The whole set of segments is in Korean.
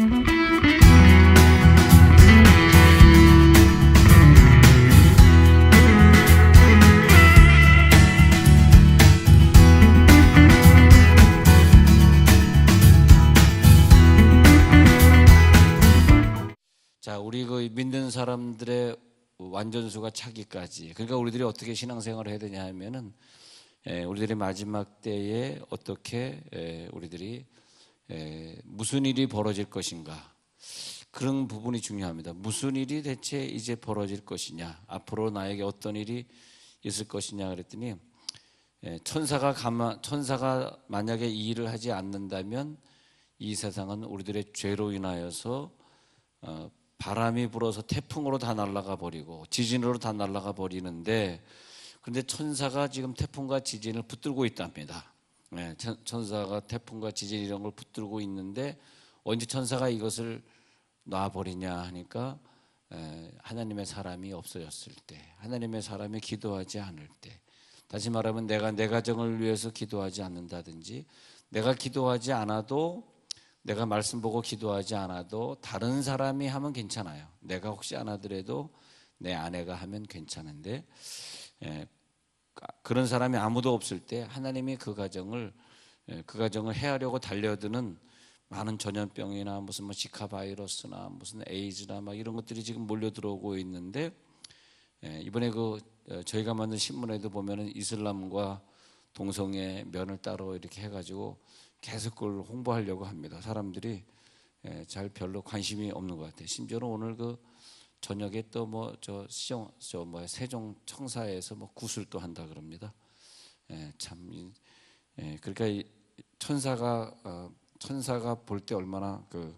자, 우리 그 믿는 사람들의 완전수가 차기까지. 그러니까 우리들이 어떻게 신앙생활을 해야 되냐 하면은 에, 우리들의 마지막 때에 어떻게 에, 우리들이 에, 무슨 일이 벌어질 것인가. 그런 부분이 중요합니다. 무슨 일이 대체 이제 벌어질 것이냐. 앞으로 나에게 어떤 일이 있을 것이냐 그랬더니 에, 천사가 가만 천사가 만약에 이 일을 하지 않는다면 이 세상은 우리들의 죄로 인하여서 어, 바람이 불어서 태풍으로 다 날아가 버리고 지진으로 다 날아가 버리는데 근데 천사가 지금 태풍과 지진을 붙들고 있답니다. 네, 천- 천사가 태풍과 지진 이런 걸 붙들고 있는데 언제 천사가 이것을 놔버리냐 하니까 에, 하나님의 사람이 없어졌을 때 하나님의 사람이 기도하지 않을 때 다시 말하면 내가 내 가정을 위해서 기도하지 않는다든지 내가 기도하지 않아도 내가 말씀 보고 기도하지 않아도 다른 사람이 하면 괜찮아요. 내가 혹시 안 하더라도 내 아내가 하면 괜찮은데 예, 그런 사람이 아무도 없을 때 하나님이 그 가정을 예, 그 가정을 해하려고 달려드는 많은 전염병이나 무슨 뭐 지카 바이러스나 무슨 에이즈나 막 이런 것들이 지금 몰려 들어오고 있는데 예, 이번에 그 어, 저희가 만든 신문에도 보면은 이슬람과 동성애 면을 따로 이렇게 해가지고 계속 그걸 홍보하려고 합니다. 사람들이 예, 잘 별로 관심이 없는 것 같아요. 심지어는 오늘 그 저녁에 또 뭐 저 시정 저 뭐야 세종 청사에서 뭐 구슬도 한다 그럽니다. 예, 참 이- 예, 그러니까 이 천사가 어, 천사가 볼 때 얼마나 그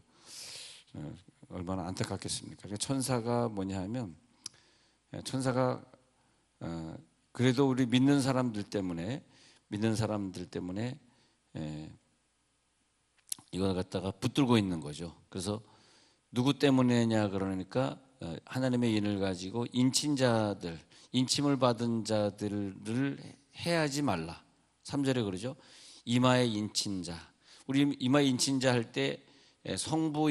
어, 얼마나 안타깝겠습니까? 그러니까 천사가 뭐냐 하면 예, 천사가 어, 그래도 우리 믿는 사람들 때문에 믿는 사람들 때문에 예, 이걸 갖다가 붙들고 있는 거죠. 그래서 누구 때문에냐 그러니까 어, 하나님의 인을 가지고 인친자들, 인침을 받은 자들을 해하지 말라. 3절에 그러죠. 이마에 인친자. 우리 이마 인친자 할 때 성부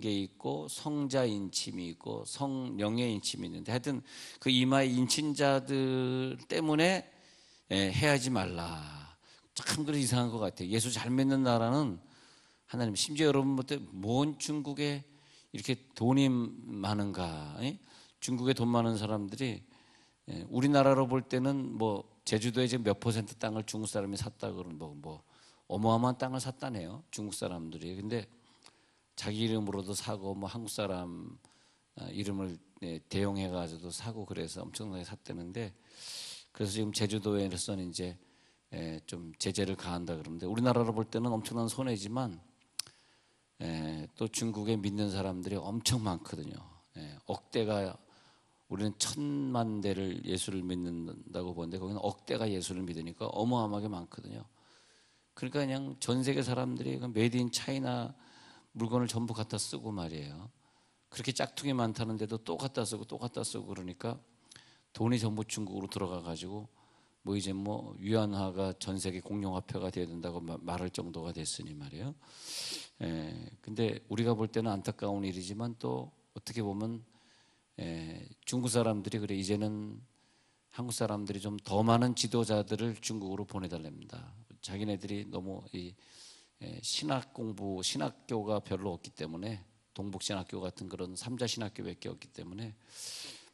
게 있고 성자 인침이 있고 성령의 인침이 있는데 하여튼 그 이마에 인친자들 때문에 예, 해하지 말라. 참 그래 이상한 것 같아요. 예수 잘 믿는 나라는 하나님 심지어 여러분 볼때뭔 중국에 이렇게 돈이 많은가? 예? 중국에 돈 많은 사람들이 예, 우리나라로 볼 때는 뭐 제주도에 지금 몇 퍼센트 땅을 중국 사람이 샀다 그런 뭐, 뭐 어마어마한 땅을 샀다네요. 중국 사람들이. 근데 자기 이름으로도 사고 뭐 한국 사람 아, 이름을 예, 대용해 가지고도 사고 그래서 엄청나게 샀다는데 그래서 지금 제주도에서는 이제 예, 좀 제재를 가한다 그러는데 우리나라로 볼 때는 엄청난 손해지만 예, 또 중국에 믿는 사람들이 엄청 많거든요. 예, 억대가 우리는 천만 대를 예수를 믿는다고 보는데 거기는 억대가 예수를 믿으니까 어마어마하게 많거든요. 그러니까 그냥 전 세계 사람들이 그 메이드 인 차이나 물건을 전부 갖다 쓰고 말이에요. 그렇게 짝퉁이 많다는데도 또 갖다 쓰고 또 갖다 쓰고 그러니까 돈이 전부 중국으로 들어가 가지고 뭐 이제 뭐 위안화가 전 세계 공용화폐가 돼야 된다고 마- 말할 정도가 됐으니 말이에요. 예, 근데 우리가 볼 때는 안타까운 일이지만 또 어떻게 보면 예, 중국 사람들이 그래 이제는 한국 사람들이 좀 더 많은 지도자들을 중국으로 보내달랍니다. 자기네들이 너무 이 예, 신학 공부 신학교가 별로 없기 때문에 동북 신학교 같은 그런 삼자 신학교밖에 없기 때문에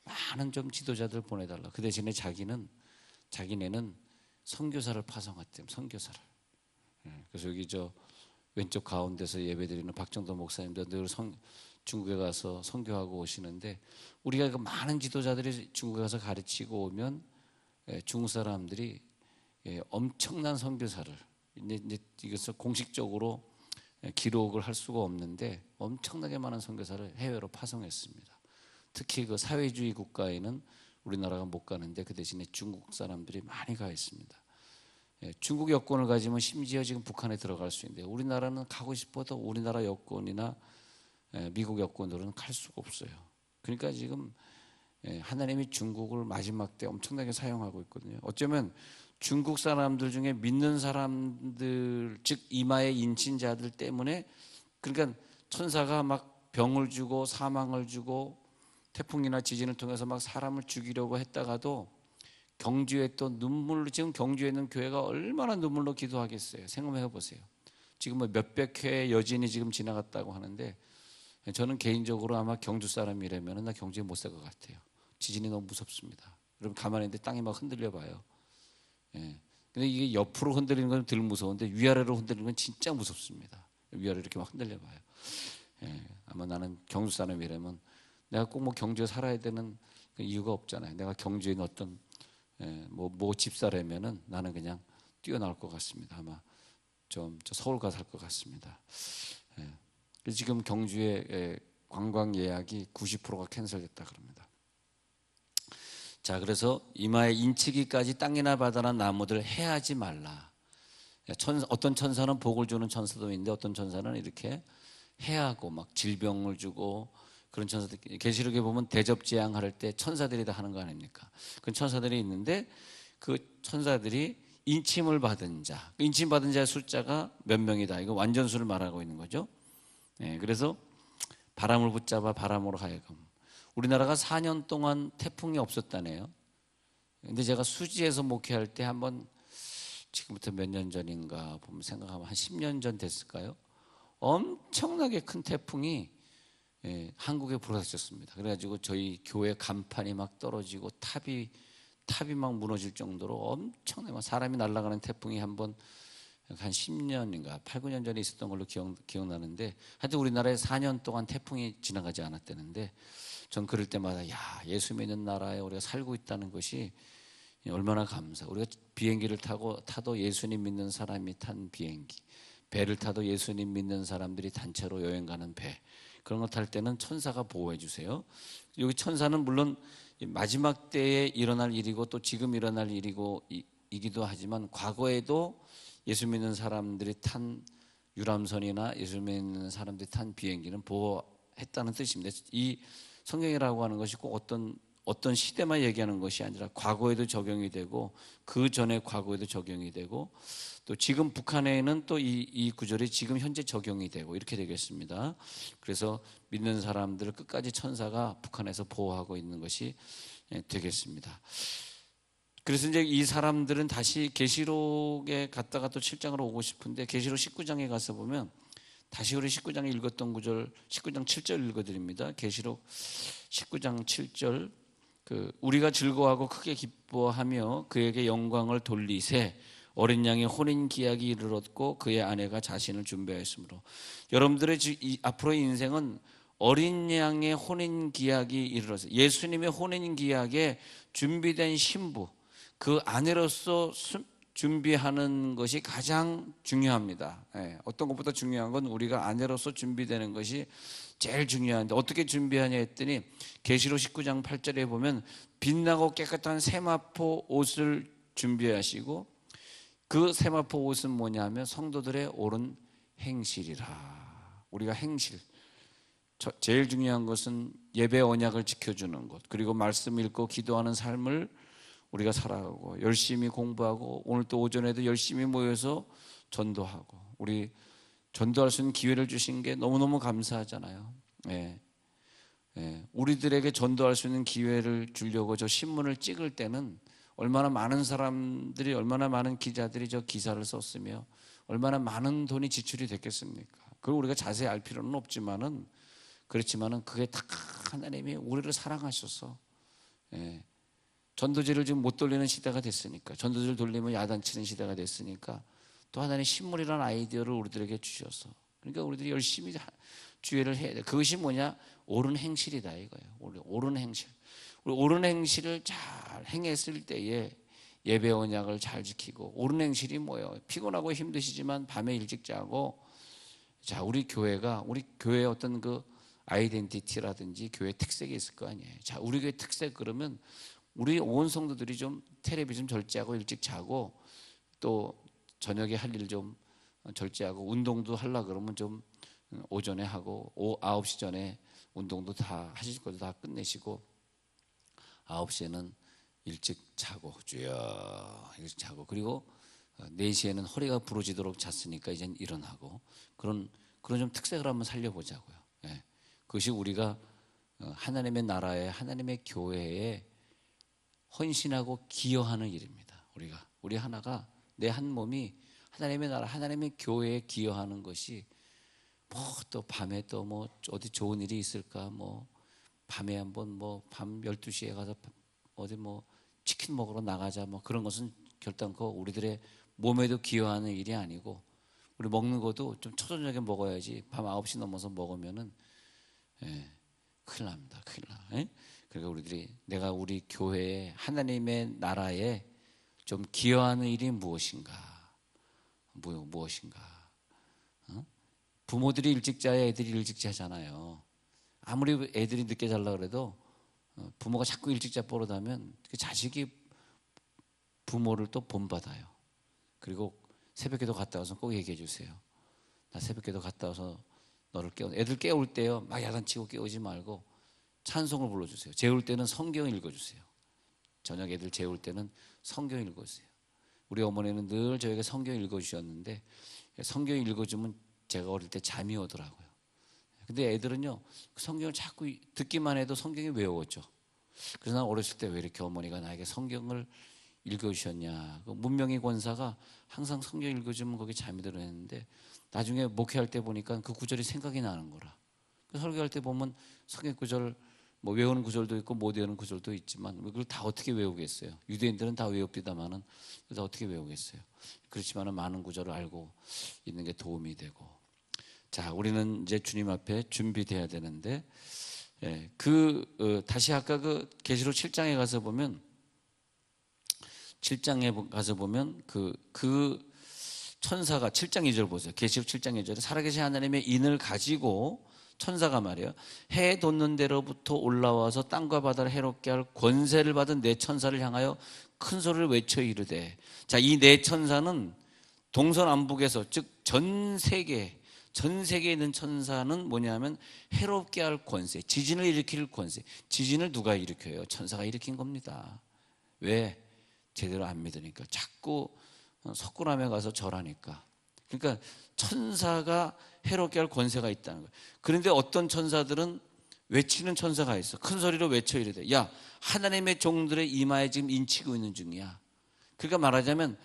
많은 좀 지도자들 보내달라. 그 대신에 자기는 자기네는 선교사를 파송했대요. 선교사를. 예, 그래서 여기 저 왼쪽 가운데서 예배드리는 박정도 목사님도 늘 성, 중국에 가서 선교하고 오시는데 우리가 그 많은 지도자들이 중국에 가서 가르치고 오면 예, 중국 사람들이 예, 엄청난 선교사를 이제, 이것을 공식적으로 예, 기록을 할 수가 없는데 엄청나게 많은 선교사를 해외로 파송했습니다. 특히 그 사회주의 국가에는 우리나라가 못 가는데 그 대신에 중국 사람들이 많이 가 있습니다. 예, 중국 여권을 가지면 심지어 지금 북한에 들어갈 수 있는데 우리나라는 가고 싶어도 우리나라 여권이나 예, 미국 여권으로는 갈 수가 없어요. 그러니까 지금 예, 하나님이 중국을 마지막 때 엄청나게 사용하고 있거든요. 어쩌면 중국 사람들 중에 믿는 사람들 즉 이마의 인친자들 때문에 그러니까 천사가 막 병을 주고 사망을 주고 태풍이나 지진을 통해서 막 사람을 죽이려고 했다가도 경주에 또 눈물로 지금 경주에 있는 교회가 얼마나 눈물로 기도하겠어요. 생각해 보세요. 지금 뭐 몇백 회의 여진이 지금 지나갔다고 하는데 저는 개인적으로 아마 경주 사람이라면 나 경주에 못 살 것 같아요. 지진이 너무 무섭습니다. 여러분 가만히 있는데 땅이 막 흔들려 봐요. 예. 근데 이게 옆으로 흔들리는 건 덜 무서운데 위아래로 흔들리는 건 진짜 무섭습니다. 위아래 이렇게 막 흔들려 봐요. 예. 아마 나는 경주 사람이라면 내가 꼭 뭐 경주에 살아야 되는 그 이유가 없잖아요. 내가 경주에 어떤 예, 뭐모 집사라면은 나는 그냥 뛰어나올 것 같습니다. 아마 좀저 서울 가서 살것 같습니다. 예. 지금 경주에 예, 관광 예약이 90%가 캔슬됐다 그럽니다. 자, 그래서 이마에 인치기까지 땅이나 바다나 나무들 해하지 말라. 천, 어떤 천사는 복을 주는 천사도 있는데 어떤 천사는 이렇게 해하고 막 질병을 주고 그런 천사들 계시록에 보면 대접 재앙 할 때 천사들이 다 하는 거 아닙니까? 그 천사들이 있는데 그 천사들이 인침을 받은 자, 그 인침 받은 자의 숫자가 몇 명이다. 이거 완전 수를 말하고 있는 거죠. 네, 그래서 바람을 붙잡아 바람으로 하여금 우리나라가 4년 동안 태풍이 없었다네요. 근데 제가 수지에서 목회할 때 한번 지금부터 몇 년 전인가 보면 생각하면 한 10년 전 됐을까요? 엄청나게 큰 태풍이 예, 한국에 불어닥쳤습니다. 그래가지고 저희 교회 간판이 막 떨어지고 탑이 탑이 막 무너질 정도로 엄청나게 사람이 날아가는 태풍이 한번 한 10년인가 8, 9년 전에 있었던 걸로 기억, 기억나는데 하여튼 우리나라에 4년 동안 태풍이 지나가지 않았다는데 전 그럴 때마다 야 예수 믿는 나라에 우리가 살고 있다는 것이 얼마나 감사. 우리가 비행기를 타고 타도 예수님 믿는 사람이 탄 비행기, 배를 타도 예수님 믿는 사람들이 단체로 여행 가는 배. 그런 거 탈 때는 천사가 보호해 주세요. 여기 천사는 물론 마지막 때에 일어날 일이고 또 지금 일어날 일이고 이기도 하지만 과거에도 예수 믿는 사람들이 탄 유람선이나 예수 믿는 사람들이 탄 비행기는 보호했다는 뜻입니다. 이 성경이라고 하는 것이 꼭 어떤 어떤 시대만 얘기하는 것이 아니라 과거에도 적용이 되고 그 전에 과거에도 적용이 되고 또 지금 북한에는 또 이 이 구절이 지금 현재 적용이 되고 이렇게 되겠습니다. 그래서 믿는 사람들을 끝까지 천사가 북한에서 보호하고 있는 것이 예, 되겠습니다. 그래서 이제 이 사람들은 다시 계시록에 갔다가 또 7장으로 오고 싶은데 계시록 19장에 가서 보면 다시 우리 19장에 읽었던 구절 19장 7절 읽어드립니다. 계시록 19장 7절 그 우리가 즐거워하고 크게 기뻐하며 그에게 영광을 돌리세 어린 양의 혼인 기약이 이르렀고 그의 아내가 자신을 준비하였으므로 여러분들의 앞으로의 인생은 어린 양의 혼인 기약이 이르렀어요. 예수님의 혼인 기약에 준비된 신부 그 아내로서 준비하는 것이 가장 중요합니다. 예, 어떤 것보다 중요한 건 우리가 아내로서 준비되는 것이 제일 중요한데 어떻게 준비하냐 했더니 계시록 19장 8절에 보면 빛나고 깨끗한 세마포 옷을 준비하시고 그 세마포 옷은 뭐냐면 성도들의 옳은 행실이라. 우리가 행실. 제일 중요한 것은 예배 언약을 지켜주는 것, 그리고 말씀 읽고 기도하는 삶을 우리가 살아가고 열심히 공부하고 오늘 또 오전에도 열심히 모여서 전도하고 우리 전도할 수 있는 기회를 주신 게 너무너무 감사하잖아요. 예. 예. 우리들에게 전도할 수 있는 기회를 주려고 저 신문을 찍을 때는 얼마나 많은 사람들이 얼마나 많은 기자들이 저 기사를 썼으며 얼마나 많은 돈이 지출이 됐겠습니까? 그걸 우리가 자세히 알 필요는 없지만은 그렇지만은 그게 다 하나님이 우리를 사랑하셔서 예. 전도지를 지금 못 돌리는 시대가 됐으니까 전도지를 돌리면 야단치는 시대가 됐으니까 또 하나님 신물이라는 아이디어를 우리들에게 주셔서 그러니까 우리들이 열심히 주의를 해야 돼. 그것이 뭐냐? 옳은 행실이다 이거예요. 옳은 행실. 우리 옳은 행실을 잘 행했을 때에 예배 언약을 잘 지키고 옳은 행실이 뭐예요? 피곤하고 힘드시지만 밤에 일찍 자고 자 우리 교회가 우리 교회 어떤 그 아이덴티티라든지 교회 특색이 있을 거 아니에요. 자 우리 교회 특색 그러면 우리 온 성도들이 좀 테레비 좀 절제하고 일찍 자고 또 저녁에 할 일 좀 절제하고 운동도 하려 그러면 좀 오전에 하고 오, 9시 전에 운동도 다 하실 것도 다 끝내시고 9시에는 일찍 자고 주여 일찍 자고 그리고 4시에는 허리가 부러지도록 잤으니까 이젠 일어나고 그런 그런 좀 특색을 한번 살려보자고요. 예. 그것이 우리가 어, 하나님의 나라에 하나님의 교회에 헌신하고 기여하는 일입니다. 우리가 우리 하나가 내 한 몸이 하나님의 나라 하나님의 교회에 기여하는 것이 뭐 또 밤에 또 뭐 어디 좋은 일이 있을까 뭐 밤에 한번 뭐 밤 12시에 가서 어디 뭐 치킨 먹으러 나가자 뭐 그런 것은 결단코 우리들의 몸에도 기여하는 일이 아니고 우리 먹는 것도 좀 초저녁에 먹어야지 밤 9시 넘어서 먹으면은 예, 큰일 납니다. 큰일 나. 예? 그러니까 우리들이 내가 우리 교회에 하나님의 나라에 좀 기여하는 일이 무엇인가? 무, 무엇인가? 어? 부모들이 일찍 자야 애들이 일찍 자잖아요. 아무리 애들이 늦게 잘라 그래도 어, 부모가 자꾸 일찍 자 버릇하면 그 자식이 부모를 또 본받아요. 그리고 새벽기도 갔다 와서 꼭 얘기해 주세요. 나 새벽기도 갔다 와서 너를 깨워. 애들 깨울 때요. 막 야단치고 깨우지 말고 찬송을 불러주세요. 재울 때는 성경 읽어주세요. 저녁 애들 재울 때는 성경 읽어주세요. 우리 어머니는 늘 저에게 성경 읽어주셨는데 성경 읽어주면 제가 어릴 때 잠이 오더라고요. 근데 애들은요 성경을 자꾸 듣기만 해도 성경이 외워져. 그래서 난 어렸을 때 왜 이렇게 어머니가 나에게 성경을 읽어주셨냐. 그 문명의 권사가 항상 성경 읽어주면 거기 잠이 들었는데 나중에 목회할 때 보니까 그 구절이 생각이 나는 거라. 그 설교할 때 보면 성경 구절 뭐 외우는 구절도 있고 못 외우는 구절도 있지만 그걸 다 어떻게 외우겠어요? 유대인들은 다 외웁니다만은 다 어떻게 외우겠어요? 그렇지만은 많은 구절을 알고 있는 게 도움이 되고 자 우리는 이제 주님 앞에 준비돼야 되는데 예, 그 어, 다시 아까 그 계시록 7장에 가서 보면 7장에 가서 보면 그, 그 천사가 7장 2절 보세요. 계시록 7장 2절에 살아계신 하나님의 인을 가지고 천사가 말이에요. 해 돋는 데로부터 올라와서 땅과 바다를 해롭게 할 권세를 받은 내 천사를 향하여 큰 소리를 외쳐 이르되 자, 이 네 천사는 동서남북에서 즉 전 세계 전 세계에 있는 천사는 뭐냐면 해롭게 할 권세, 지진을 일으킬 권세. 지진을 누가 일으켜요? 천사가 일으킨 겁니다. 왜? 제대로 안 믿으니까 자꾸 석굴암에 가서 절하니까. 그러니까 천사가 해롭게 할 권세가 있다는 거예요. 그런데 어떤 천사들은 외치는 천사가 있어. 큰 소리로 외쳐 이르되 야 하나님의 종들의 이마에 지금 인치고 있는 중이야. 그러니까 말하자면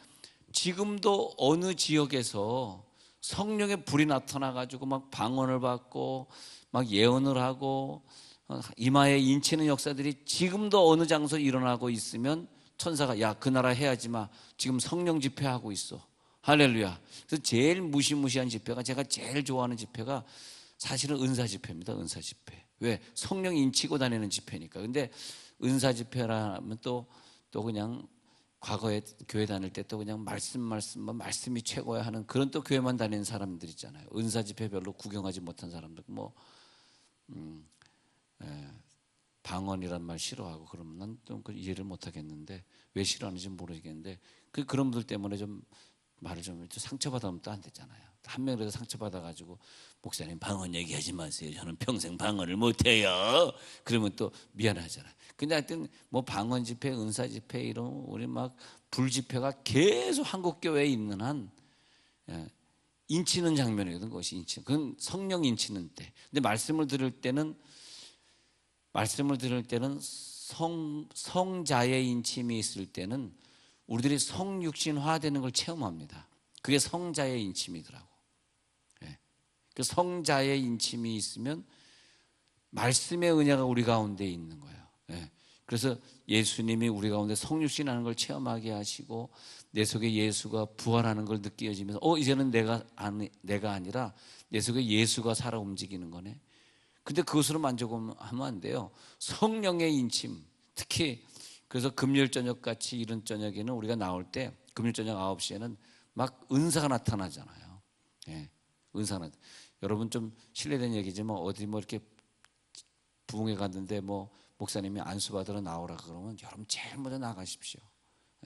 지금도 어느 지역에서 성령의 불이 나타나 가지고 막 방언을 받고 막 예언을 하고 어, 이마에 인치는 역사들이 지금도 어느 장소에 일어나고 있으면 천사가 야 그 나라 해야지 마. 지금 성령 집회하고 있어. 할렐루야. 그래서 제일 무시무시한 집회가 제가 제일 좋아하는 집회가 사실은 은사 집회입니다 은사 집회. 왜? 성령 인치고 다니는 집회니까. 근데 은사 집회라면 또 또 그냥 과거에 교회 다닐 때 또 그냥 말씀 말씀만 말씀이 최고야 하는 그런 또 교회만 다니는 사람들 있잖아요. 은사 집회 별로 구경하지 못한 사람들 뭐 음, 에, 방언이란 말 싫어하고 그러면 난좀 이해를 못 하겠는데 왜 싫어하는지 모르겠는데 그 그런 분들 때문에 좀 말을 좀 상처받으면 또 안 되잖아요. 한 명이라도 상처받아 가지고 목사님 방언 얘기하지 마세요. 저는 평생 방언을 못 해요. 그러면 또 미안하잖아요. 근데 하여튼 뭐 방언 집회, 은사 집회 이런 우리 막 불 집회가 계속 한국 교회에 있는 한 예, 인치는 장면이거든 그것이 인치. 그건 성령 인치는 때. 근데 말씀을 들을 때는 말씀을 들을 때는 성, 성자의 인침이 있을 때는 우리들이 성육신화되는 걸 체험합니다. 그게 성자의 인침이더라고. 예. 그 성자의 인침이 있으면 말씀의 은혜가 우리 가운데 있는 거예요. 예. 그래서 예수님이 우리 가운데 성육신하는 걸 체험하게 하시고 내 속에 예수가 부활하는 걸 느껴지면서 어 이제는 내가 아니, 내가 아니라 내 속에 예수가 살아 움직이는 거네. 근데 그것으로 만족하면 안 돼요. 성령의 인침, 특히 그래서 금요일 저녁 같이 이런 저녁에는 우리가 나올 때 금요일 저녁 9시에는 막 은사가 나타나잖아요. 예, 은사가. 여러분 좀 실례된 얘기지만 어디 뭐 이렇게 부흥회 갔는데 뭐 목사님이 안수 받으러 나오라 그러면 여러분 제일 먼저 나가십시오.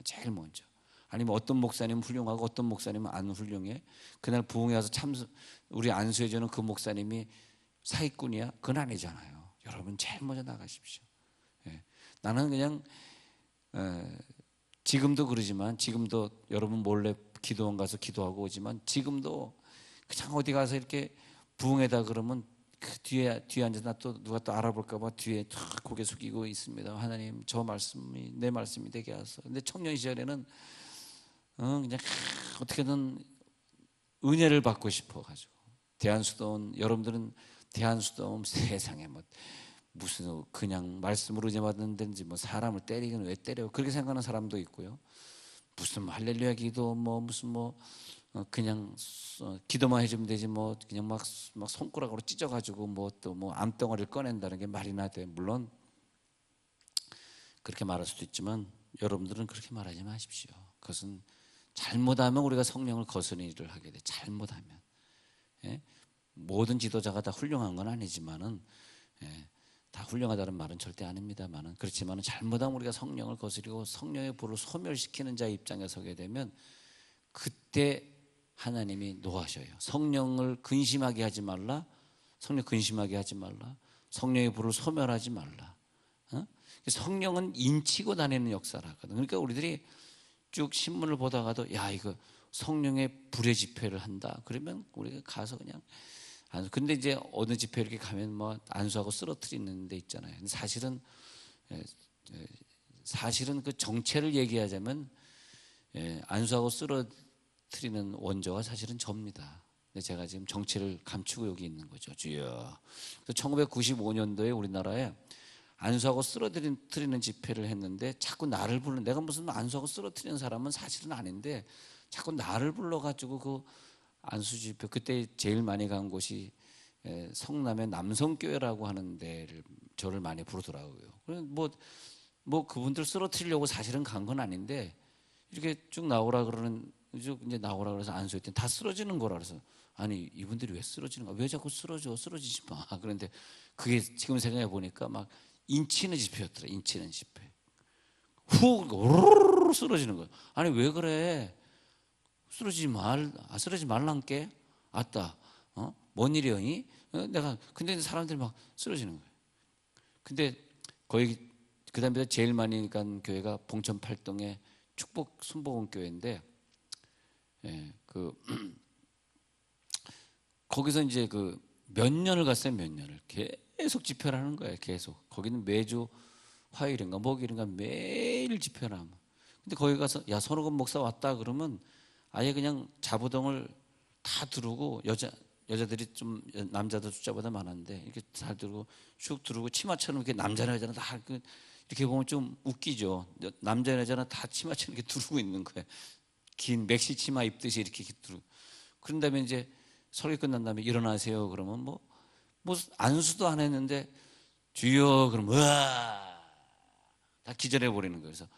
제일 먼저. 아니면 어떤 목사님 훌륭하고 어떤 목사님은 안 훌륭해. 그날 부흥회 와서 참 우리 안수해 주는 그 목사님이 사기꾼이야? 그건 아니잖아요. 여러분 제일 먼저 나가십시오. 예. 나는 그냥 에, 지금도 그러지만 지금도 여러분 몰래 기도원 가서 기도하고 오지만 지금도 그냥 어디 가서 이렇게 부흥회다 그러면 그 뒤에 뒤에 앉아서 또 누가 또 알아볼까 봐 뒤에 탁 고개 숙이고 있습니다. 하나님 저 말씀이 내 말씀이 되게 하소. 근데 청년 시절에는 어, 그냥 어떻게든 은혜를 받고 싶어 가지고 대한수도원 여러분들은 대한수도원 세상에 뭐 무슨 그냥 말씀으로 은혜 받는다든지 뭐 사람을 때리긴 왜 때려 그렇게 생각하는 사람도 있고요. 무슨 뭐 할렐루야 기도 뭐 무슨 뭐 어, 그냥 어, 기도만 해주면 되지 뭐 그냥 막, 막 손가락으로 찢어가지고 뭐 또 뭐 암덩어리를 꺼낸다는 게 말이나 돼 물론 그렇게 말할 수도 있지만 여러분들은 그렇게 말하지 마십시오. 그것은 잘못하면 우리가 성령을 거스르는 일을 하게 돼. 잘못하면 예? 모든 지도자가 다 훌륭한 건 아니지만은 예, 다 훌륭하다는 말은 절대 아닙니다만은 그렇지만은 잘못하면 우리가 성령을 거스리고 성령의 불을 소멸시키는 자의 입장에 서게 되면 그때 하나님이 노하셔요. 성령을 근심하게 하지 말라. 성령 근심하게 하지 말라. 성령의 불을 소멸하지 말라. 어? 성령은 인치고 다니는 역사를 하거든. 그러니까 우리들이 쭉 신문을 보다가도 야 이거 성령의 불의 집회를 한다. 그러면 우리가 가서 그냥 안수. 근데 이제 어느 집회 이렇게 가면 뭐 안수하고 쓰러뜨리는 데 있잖아요. 근데 사실은 예, 예, 사실은 그 정체를 얘기하자면 예, 안수하고 쓰러뜨리는 원조가 사실은 접니다. 근데 제가 지금 정체를 감추고 여기 있는 거죠. 주여. 그래서 1995년도에 우리나라에 안수하고 쓰러뜨리는 집회를 했는데 자꾸 나를 부르는 내가 무슨 안수하고 쓰러뜨리는 사람은 사실은 아닌데 자꾸 나를 불러가지고 그 안수 집회 그때 제일 많이 간 곳이 에, 성남의 남성교회라고 하는 데를 저를 많이 부르더라고요. 뭐, 뭐 그분들 쓰러뜨리려고 사실은 간 건 아닌데 이렇게 쭉 나오라 그러는 쭉 이제 나오라 그래서 안수했더니 다 쓰러지는 거라 그래서 아니 이분들이 왜 쓰러지는 거야? 왜 자꾸 쓰러져? 쓰러지지 마. 그런데 그게 지금 생각해 보니까 막 인치는 집회였더라. 인치는 집회. 훅 쓰러지는 거야. 아니 왜 그래? 쓰러지지 말, 아, 쓰러지지 말란께 아따, 어? 뭔 일이여니? 어? 내가 근데 사람들이 막 쓰러지는 거예요. 근데 거기 그 다음에 제일 많이 간 교회가 봉천 팔동의 축복 순복음 교회인데, 예, 그 거기서 이제 그 몇 년을 갔어요, 몇 년을 계속 집회를 하는 거예요, 계속. 거기는 매주 화요일인가 목요일인가 매일 집회를 하면. 근데 거기 가서 야 선호금 목사 왔다 그러면 아예 그냥 자부동을 다 두르고 여자 여자들이 좀 남자들 숫자보다 많았는데 이렇게 잘 두르고 슉 두르고 치마처럼 이렇게 남자나 여자나 다그 이렇게 보면 좀 웃기죠. 남자 여자나 다 치마처럼 이렇게 두르고 있는 거예요. 긴 맥시 치마 입듯이 이렇게 두르고. 그런 다음에 이제 설교 끝난 다음에 일어나세요. 그러면 뭐, 뭐 안수도 안 했는데 주여 그러면 으아 다 기절해 버리는 거예요. 그래서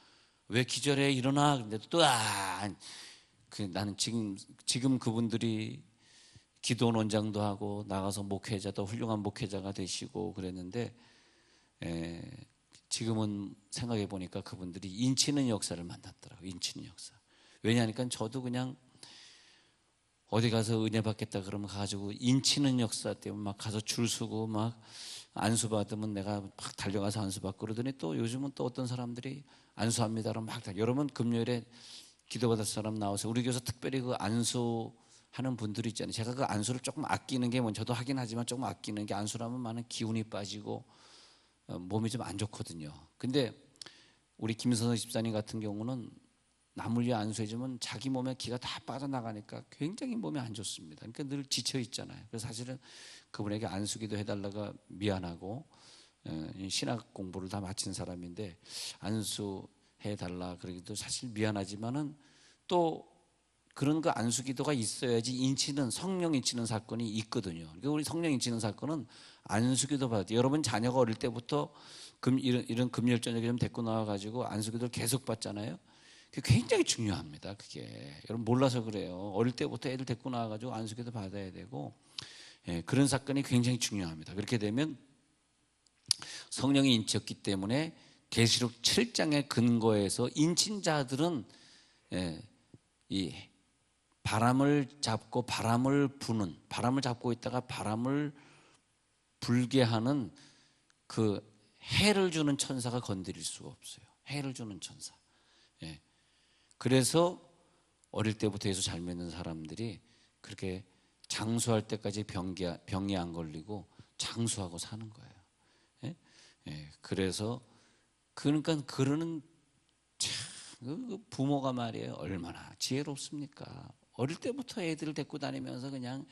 왜 기절해 일어나 근데 또 아. 그 나는 지금 지금 그분들이 기도 원장도 하고 나가서 목회자도 훌륭한 목회자가 되시고 그랬는데 에, 지금은 생각해 보니까 그분들이 인치는 역사를 만났더라고요. 인치는 역사. 왜냐하니까 저도 그냥 어디 가서 은혜 받겠다 그러면 가지고 인치는 역사 때문에 막 가서 줄 서고 막 안수 받으면 내가 막 달려가서 안수 받고 그러더니 또 요즘은 또 어떤 사람들이 안수합니다. 그러면 막 다, 여러분 금요일에 기도받을 사람 나와서 우리 교회에서 특별히 그 안수 하는 분들이 있잖아요. 제가 그 안수를 조금 아끼는 게뭐 저도 하긴 하지만 조금 아끼는 게 안수라면 많은 기운이 빠지고 어, 몸이 좀 안 좋거든요. 근데 우리 김선호 집사님 같은 경우는 위해 안수해주면 자기 몸에 기가 다 빠져나가니까 굉장히 몸이 안 좋습니다. 그러니까 늘 지쳐 있잖아요. 그래서 사실은 그분에게 안수기도 해달라가 미안하고 어, 신학 공부를 다 마친 사람인데 안수 해달라 그러기도 사실 미안하지만은 또 그런 그 안수기도가 있어야지 인치는 성령 인치는 사건이 있거든요. 그러니까 우리 성령 인치는 사건은 안수기도 받아. 여러분 자녀가 어릴 때부터 금 이런, 이런 금요일 저녁에 좀 데리고 나와가지고 안수기도를 계속 받잖아요. 그게 굉장히 중요합니다. 그게 여러분 몰라서 그래요. 어릴 때부터 애들 데리고 나와가지고 안수기도 받아야 되고 예, 그런 사건이 굉장히 중요합니다. 그렇게 되면 성령이 인치였기 때문에 계시록 7장의 근거에서 인친자들은 예, 이 바람을 잡고 바람을 부는 바람을 잡고 있다가 바람을 불게 하는 그 해를 주는 천사가 건드릴 수가 없어요. 해를 주는 천사. 예. 그래서 어릴 때부터 예수 잘 믿는 사람들이 그렇게 장수할 때까지 병기, 병이 안 걸리고 장수하고 사는 거예요. 예? 예, 그래서 그러니까 그러는 참, 그 부모가 말이에요 얼마나 지혜롭습니까? 어릴 때부터 애들을 데리고 다니면서 그냥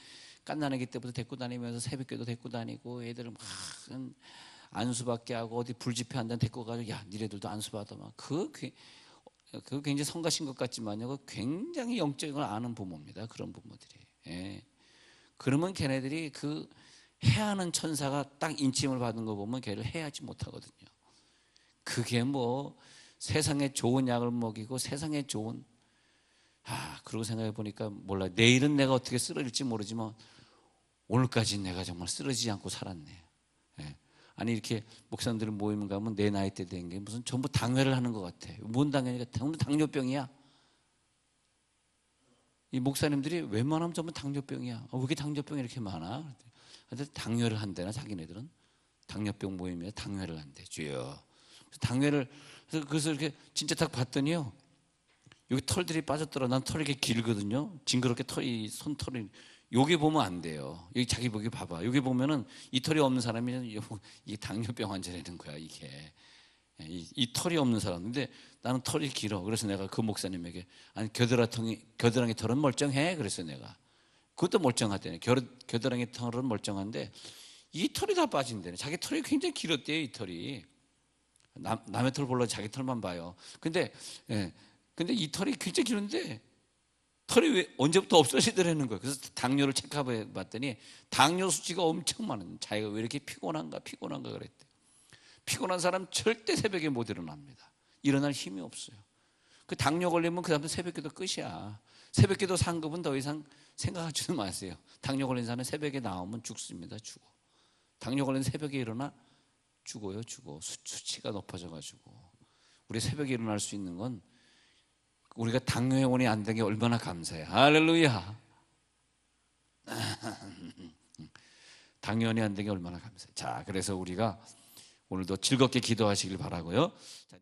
깐난아기 때부터 데리고 다니면서 새벽교도 데리고 다니고 애들을 막 안수받게 하고 어디 불집회 한다 데리고 가서 야 니네들도 안수받아 막그 그 굉장히 성가신 것 같지만요, 그 굉장히 영적인 걸 아는 부모입니다. 그런 부모들이. 예. 그러면 걔네들이 그 해하는 천사가 딱 인침을 받은 거 보면 걔를 해하지 못하거든요. 그게 뭐 세상에 좋은 약을 먹이고 세상에 좋은 아 그러고 생각해 보니까 몰라 내일은 내가 어떻게 쓰러질지 모르지만 오늘까지 내가 정말 쓰러지지 않고 살았네. 예. 아니 이렇게 목사님들 모임 가면 내 나이 때 된 게 무슨 전부 당회를 하는 것 같아. 뭔 당회니까 전부 당뇨병이야. 이 목사님들이 웬만하면 전부 당뇨병이야. 어, 왜 이렇게 당뇨병이 이렇게 많아? 근데 당뇨를 한대나 자기네들은 당뇨병 모임에 당회를 한대. 주여. 당회를 그래서 그래서 이렇게 진짜 딱 봤더니요. 여기 털들이 빠졌더라. 난 털이 이렇게 길거든요. 징그럽게 털이 손털이 여기 보면 안 돼요. 여기 자기 보기 봐봐. 여기 보면은 이 털이 없는 사람이 이 당뇨병 환자라는 거야 이게. 이, 이 털이 없는 사람. 근데 나는 털이 길어. 그래서 내가 그 목사님에게 아니 겨드랑이 겨드랑이 털은 멀쩡해. 그래서 내가 그것도 멀쩡하대네. 겨, 겨드랑이 털은 멀쩡한데 이 털이 다 빠진대네. 자기 털이 굉장히 길었대요. 이 털이. 남, 남의 털 볼라 자기 털만 봐요. 근데 예. 근데 이 털이 굉장히 길은데 털이 왜 언제부터 없어지더라는 거예요. 그래서 당뇨를 체크해 봤더니 당뇨 수치가 엄청 많은 자기가 왜 이렇게 피곤한가 피곤한가 그랬대. 피곤한 사람 절대 새벽에 못 일어납니다. 일어날 힘이 없어요. 그 당뇨 걸리면 그 사람은 새벽기도 끝이야. 새벽기도 상급은 더 이상 생각하지도 마세요. 당뇨 걸린 사람은 새벽에 나오면 죽습니다. 죽어. 당뇨 걸린 새벽에 일어나 죽어요. 죽어. 수, 수치가 높아져 가지고 우리 새벽에 일어날 수 있는 건 우리가 당뇨원이 안 된 게 얼마나 감사해. 할렐루야. 당뇨원이 안 된 게 얼마나 감사해. 자, 그래서 우리가 오늘도 즐겁게 기도하시길 바라고요. 자,